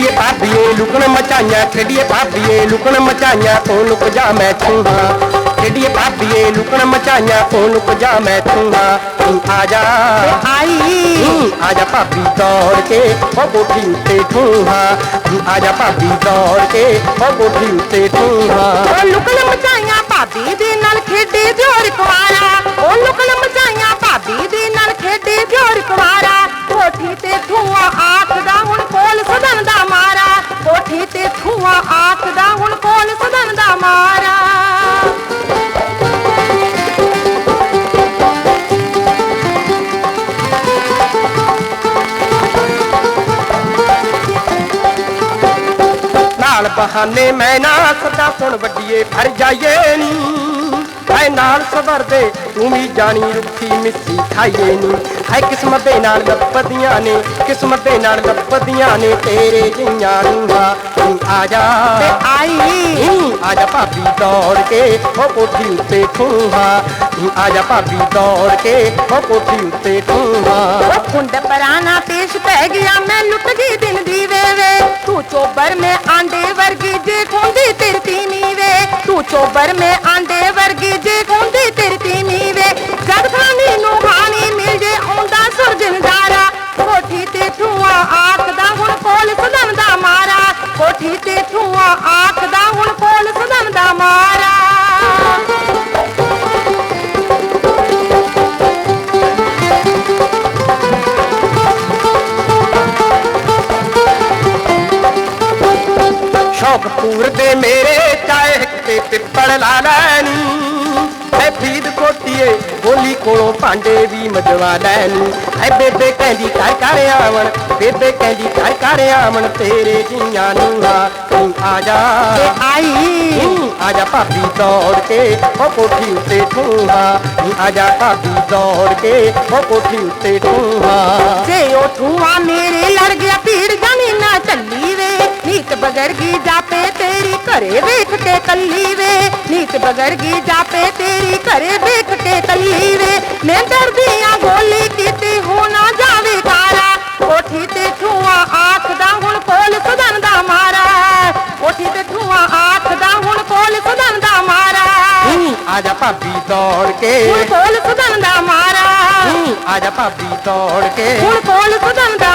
ਲੁਕਣ ਮਚਾਈਆਂ ਖੇਡੀਏ ਭਾਬੀਏ ਲੁਕਣ ਮਚਾਈਆਂ ਤੂੰ ਲੁਕ ਜਾ ਮੈਂ ਛੂਹਾਂ ਖੇਡੀਏ ਭਾਬੀਏ ਲੁਕਣ ਮਚਾਈਆਂ ਤੂੰ ਲੁਕ ਜਾ ਮੈਂ ਛੂਹਾਂ ਤੂੰ ਆ ਜਾ। ਆਈ। ਤੂੰ ਆ ਜਾ ਭਾਬੀ ਦੌੜ ਕੇ ਉਹ ਕੋਠੀ ਉੱਤੇ ਠੂਹਾਂ ਤੂੰ ਆ ਜਾ ਭਾਬੀ ਦੌੜ ਕੇ ਉਹ ਕੋਠੀ ਉੱਤੇ ਠੂਹਾਂ ਤੇ ਧੂਆਂ ਆਖਦਾ ਹੁਣ ਕੋਲ ਸਦਨ ਦਾ ਮਾਰਾ? ਨਾਲ ਬਹਾਨੇ ਮੈਂ ਨਾ ਸਦਾ ਸੁਣ ਵੱਡੀਏ, ਫਰ ਜਾਈਏ ਨੀ। ਐ ਨਾਲ ਸਵਰਦੇ ਤੂੰ ਵੀ ਜਾਣੀ ਰੁੱਖੀ ਮਿੱਠੀ ਖਾਈਏ ਨੀ। ਐ ਕਿਸਮਤ ਦੇ ਨਾਲ ਲੱਪਦੀਆਂ ਨੇ ਕਿਸਮਤ ਦੇ ਨਾਲ ਲੱਪਦੀਆਂ ਨੇ ਤੇਰੇ ਜਿਹੀਆਂ ਨੂੰਹਾਂ ਤੂੰ ਆ ਜਾ। ਤੇ ਆਈ। ਆ ਜਾ ਭਾਬੀ ਦੌੜ ਕੇ ਉਹ ਕੋਠੀ ਉੱਤੇ ਠੂਹਾਂ। ਤੂੰ ਆ ਜਾ ਭਾਬੀ ਦੌੜ ਕੇ ਉਹ ਕੋਠੀ ਉੱਤੇ ਉਹ ਕੁੰਡ ਪਰਾਨਾ ਪੇਸ਼ ਪੈ ਗਿਆ ਮੈਂ ਲੁੱਟ ਗਈ ਦਿਨ ਦੀ ਵੇ ਵੇ ਤੂੰ ਚੋਬਰ ਮੈਂ ਆਂਡੇ ਵਰਗੀ ਜੇ ਖੁੰਦੀ ਤੇਰੀ ਤੀਵੀਂ ਵੇ। ਤੂੰ ਚੋਬਰ ਮੈਂ ਆਂਡੇ ਵਰਗੀ ਜੇ ਖੁੰਦੀ ਸ਼ੌਕ ਪੂਰਦੇ ਮੇਰੇ ਚਾਹੇ ਤੇ ਪਿੱਪੜ ਲਾ ਲੈਣੀ। ਐ ਫੀਦ ਕੋਟੀਏ ਬੋਲੀ ਕੋਲੋਂ ਭਾਂਡੇ ਵੀ ਮਜਵਾ ਲੈਣੀ। ਐ ਬੇਬੇ ਕਹਿੰਦੀ ਘਰ ਘਰ ਆਵਣ ਬੇਬੇ ਕਹਿੰਦੀ ਘਰ ਘਰ ਆਵਣ ਤੇਰੇ ਜੀਆਂ ਨੂੰ ਆ ਤੂੰ ਆ ਜਾ। ਤੇ ਆਈ। ਤੂੰ ਆ ਜਾ ਭਾਬੀ ਦੌੜ ਕੇ ਉਹ ਕੋਠੀ ਉੱਤੇ ਤੂੰ ਆ ਜਾ ਭਾਬੀ ਦੌੜ ਕੇ ਉਹ ਕੋਠੀ ਉੱਤੇ ਠੂਹਾ। ਜੇ ਉਹ ਧੂਆਂ ਮੇਰੇ ਲੜ ਗਿਆ ਵੇ ਗਈ ਜਾਪੇ ਤੇਰੀ ਘਰੇ ਵੇਖ ਕੇ ਕੱਲੀ ਵੇ? ਨੀਤ ਬਗੜ ਗਈ ਜਾਪੇ ਤੇਰੀ ਘਰੇ ਵੇਖ ਕੇ ਕੱਲੀ ਵੇ? ਮੈਂ ਡਰਦੀਆਂ ਗੋਲੀ ਕੀਤੀ ਹੋ ਨਾ ਜਾਵੇ ਕਾਰਾ ਕੋਠੀ ਤੇ ਧੂਆਂ ਆਖਦਾ ਹੁਣ ਕੋਲ ਸਦਨ ਦਾ ਮਾਰਾ। ਕੋਠੀ ਤੇ ਧੂਆਂ ਆਖਦਾ ਹੁਣ ਕੋਲ ਸਦਨ ਦਾ ਮਾਰਾ। ਆ ਜਾ ਭਾਬੀ ਦੌੜ ਕੇ। ਹੁਣ ਕੋਲ ਸਦਨ ਦਾ ਮਾਰਾ। ਆ ਜਾ ਭਾਬੀ ਦੌੜ ਕੇ। ਹੁਣ ਕੋਲ ਸਦਨ ਦਾ